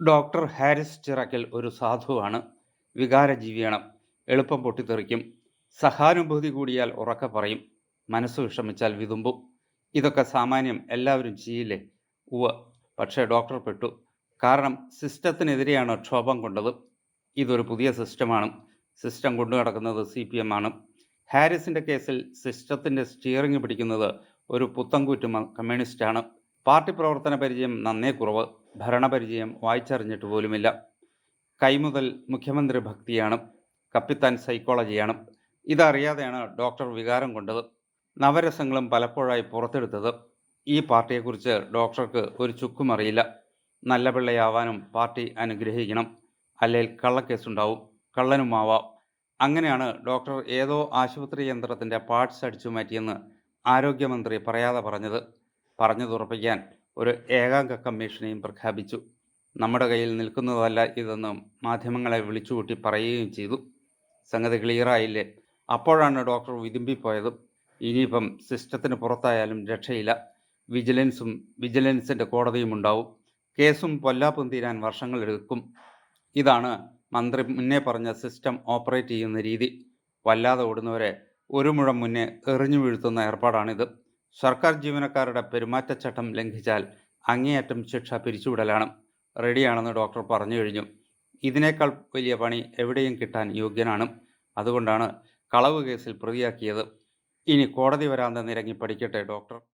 Doctor Haris Chirakkal ഒരു സാധുവാണ്. വികാരജീവിയാണ്. എളുപ്പം പൊട്ടിത്തെറിക്കും. സഹാനുഭൂതി കൂടിയാൽ ഉറക്ക പറയും. മനസ്സ് വിഷമിച്ചാൽ വിതുമ്പും. ഇതൊക്കെ സാമാന്യം എല്ലാവരും ചെയ്യില്ലേ? ഉവ പക്ഷേ ഡോക്ടർ പെട്ടു. കാരണം സിസ്റ്റത്തിനെതിരെയാണ് ക്ഷോഭം കൊണ്ടത്. ഇതൊരു പുതിയ സിസ്റ്റമാണ്. സിസ്റ്റം കൊണ്ടു നടക്കുന്നത് സി പി എം ആണ്. ഹാരിസിന്റെ കേസിൽ സിസ്റ്റത്തിന്റെ സ്റ്റിയറിംഗ് പിടിക്കുന്നത് ഒരു പുത്തൻകൂറ്റ് കമ്മ്യൂണിസ്റ്റാണ്. പാർട്ടി പ്രവർത്തന പരിചയം നന്നേ കുറവ്. ഭരണപരിചയം വായിച്ചറിഞ്ഞിട്ട് പോലുമില്ല. കൈമുതൽ മുഖ്യമന്ത്രി ഭക്തിയാണ്. കപ്പിത്താൻ സൈക്കോളജിയാണ്. ഇതറിയാതെയാണ് ഡോക്ടർ വികാരം കൊണ്ടത്. നവരസങ്ങളും പലപ്പോഴായി പുറത്തെടുത്തത്. ഈ പാർട്ടിയെക്കുറിച്ച് ഡോക്ടർക്ക് ഒരു ചുക്കും അറിയില്ല. നല്ല പിള്ളയാവാനും പാർട്ടി അനുഗ്രഹിക്കണം. അല്ലെങ്കിൽ കള്ളക്കേസുണ്ടാവും. കള്ളനുമാവാം. അങ്ങനെയാണ് ഡോക്ടർ ഏതോ ആശുപത്രി യന്ത്രത്തിന്റെ പാർട്സ് അടിച്ചു മാറ്റിയെന്ന് ആരോഗ്യമന്ത്രി പറയാതെ പറഞ്ഞത്. പറഞ്ഞു തുറപ്പിക്കാൻ ഒരു ഏകാംഗ കമ്മീഷനെയും പ്രഖ്യാപിച്ചു. നമ്മുടെ കയ്യിൽ നിൽക്കുന്നതല്ല ഇതെന്ന് മാധ്യമങ്ങളെ വിളിച്ചുകൂട്ടി പറയുകയും ചെയ്തു. സംഗതി ക്ലിയറായില്ലേ അപ്പോഴാണ് ഡോക്ടർ വിതുമ്പിപ്പോയത്. ഇനിയിപ്പം സിസ്റ്റത്തിന് പുറത്തായാലും രക്ഷയില്ല. വിജിലൻസും വിജിലൻസിന്റെ കോടതിയും ഉണ്ടാവും. കേസും പൊല്ലാപ്പും തീരാൻ വർഷങ്ങളെടുക്കും ഇതാണ് മന്ത്രി മുന്നേ പറഞ്ഞ സിസ്റ്റം ഓപ്പറേറ്റ് ചെയ്യുന്ന രീതി. വല്ലാതെ ഓടുന്നവരെ ഒരു മുഴം മുന്നേ എറിഞ്ഞു വീഴ്ത്തുന്ന ഏർപ്പാടാണിത്. സർക്കാർ ജീവനക്കാരുടെ പെരുമാറ്റച്ചട്ടം ലംഘിച്ചാൽ അങ്ങേയറ്റം ശിക്ഷ പിരിച്ചുവിടലാണ്. റെഡിയാണെന്ന് ഡോക്ടർ പറഞ്ഞു കഴിഞ്ഞു. ഇതിനേക്കാൾ വലിയ പണി എവിടെയും കിട്ടാൻ യോഗ്യനാണ്. അതുകൊണ്ടാണ് കളവ് കേസിൽ പ്രതിയാക്കിയത്. ഇനി കോടതി വരാതെ നിരങ്ങി പഠിക്കട്ടെ ഡോക്ടർ?